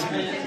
Gracias.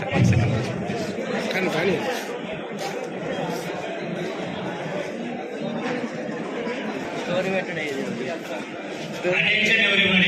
కానీ కానీ attention ఎవరిబడి ఎవరి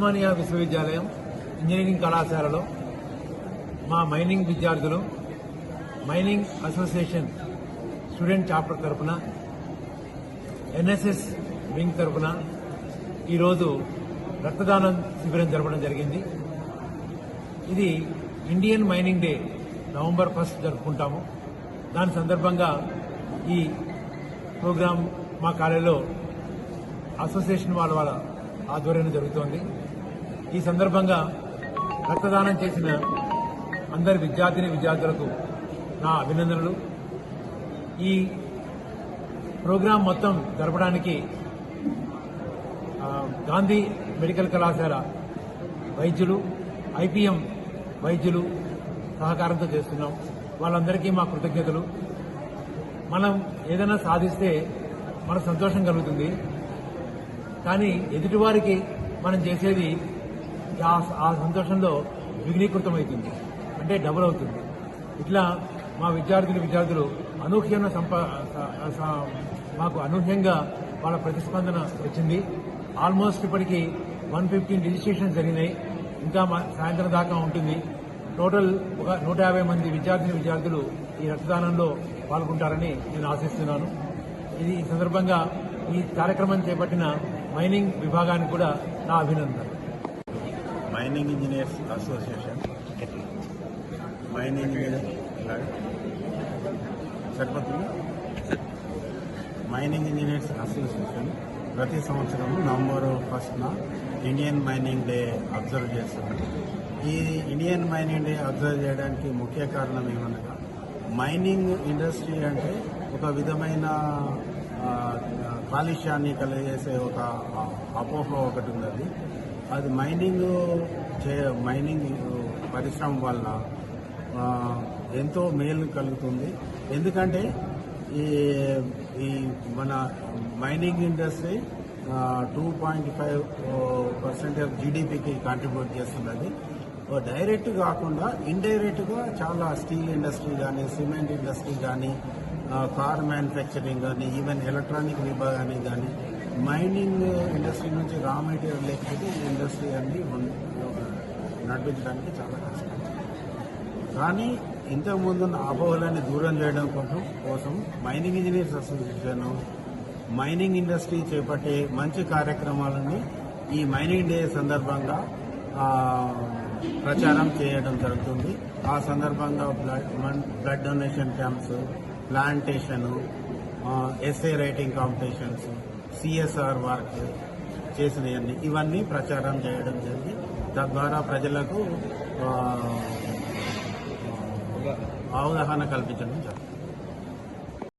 Osmania విశ్వవిద్యాలయం ఇంజనీరింగ్ కళాశాలలో మా మైనింగ్ విద్యార్థులు మైనింగ్ అసోసియేషన్ స్టూడెంట్ చాప్టర్ తరపున ఎన్ఎస్ఎస్ వింగ్ తరపున ఈరోజు రక్తదానం శిబిరం జరపడం జరిగింది. ఇది Indian mining day November first జరుపుకుంటాము. దాని సందర్భంగా ఈ ప్రోగ్రాం మా కార్యాలయంలో అసోసియేషన్ వాళ్ళ వాళ్ళ ఆధ్వర్యంలో జరుగుతోంది. ఈ సందర్భంగా రక్తదానం చేసిన అందరి విద్యార్థిని విద్యార్థులకు నా అభినందనలు. ఈ ప్రోగ్రాం మొత్తం జరపడానికి గాంధీ మెడికల్ కళాశాల వైద్యులు ఐపీఎం వైద్యులు సహకారంతో చేస్తున్నాం. వాళ్ళందరికీ మా కృతజ్ఞతలు. మనం ఏదైనా సాధిస్తే మనకు సంతోషం కలుగుతుంది. కానీ ఎదుటివారికి మనం చేసేది ఆ- సంతోషంలో విఘ్నీకృతమవుతుంది. అంటే డబుల్ అవుతుంది. ఇట్లా మా విద్యార్థులు విద్యార్థులు అనూహ్యమైన సంప మాకు అనూహ్యంగా వాళ్ళ ప్రతిస్పందన వచ్చింది. ఆల్మోస్ట్ ఇప్పటికీ వన్ ఫిఫ్టీన్ రిజిస్ట్రేషన్ జరిగినాయి. ఇంకా మా సాయంత్రం దాకా ఉంటుంది. టోటల్ ఒక నూట యాభై మంది విద్యార్థిని విద్యార్థులు ఈ రక్తదానంలో పాల్గొంటారని నేను ఆశిస్తున్నాను. ఇది ఈ సందర్భంగా ఈ కార్యక్రమం చేపట్టిన మైనింగ్ విభాగానికి కూడా నా అభినందనలు. Mining engineers association mining engineer సరిపోతుంది? మైనింగ్ ఇంజనీర్స్ అసోసియేషన్ ప్రతి సంవత్సరం నవంబర్ ఫస్ట్న ఇండియన్ మైనింగ్ డే అబ్జర్వ్ చేస్తుంది. ఈ ఇండియన్ మైనింగ్ డే అబ్జర్వ్ చేయడానికి ముఖ్య కారణం ఏమనగా మైనింగ్ ఇండస్ట్రీ అంటే ఒక విధమైన కాలుష్యాన్ని కలిగజేసే ఒక అపోహ ఒకటి ఉన్నది. అది మైనింగ్ చే మైనింగ్ పరిశ్రమ వల్ల ఎంతో మేలు కలుగుతుంది. ఎందుకంటే ఈ ఈ మన mining industry two point five percent of జీడిపికి contribute చేస్తున్నది. డైరెక్ట్ కాకుండా ఇండైరెక్ట్గా చాలా స్టీల్ ఇండస్ట్రీ కానీ సిమెంట్ ఇండస్ట్రీ కానీ కార్ మ్యానుఫ్యాక్చరింగ్ కానీ ఈవెన్ ఎలక్ట్రానిక్ విభాగానికి కానీ మైనింగ్ ఇండస్ట్రీ నుంచి రా మెటీరియల్ లేకపోతే ఈ ఇండస్ట్రీ అన్ని నడిపించడానికి చాలా కష్టం. కానీ ఇంతకుముందు ఉన్న అపోహలని దూరం చేయడం కోసం కోసం mining engineers association mining industry చేపట్టే మంచి కార్యక్రమాలని ఈ మైనింగ్ డే సందర్భంగా ప్రచారం చేయడం జరుగుతుంది. ఆ సందర్భంగా blood blood donation camps plantation essay writing competitions CSR work చేసినవన్నీ ఇవన్నీ ప్రచారం చేయడం జరిగింది. తద్వారా ప్రజలకు అవగాహన కల్పించడం జరుగుతుంది.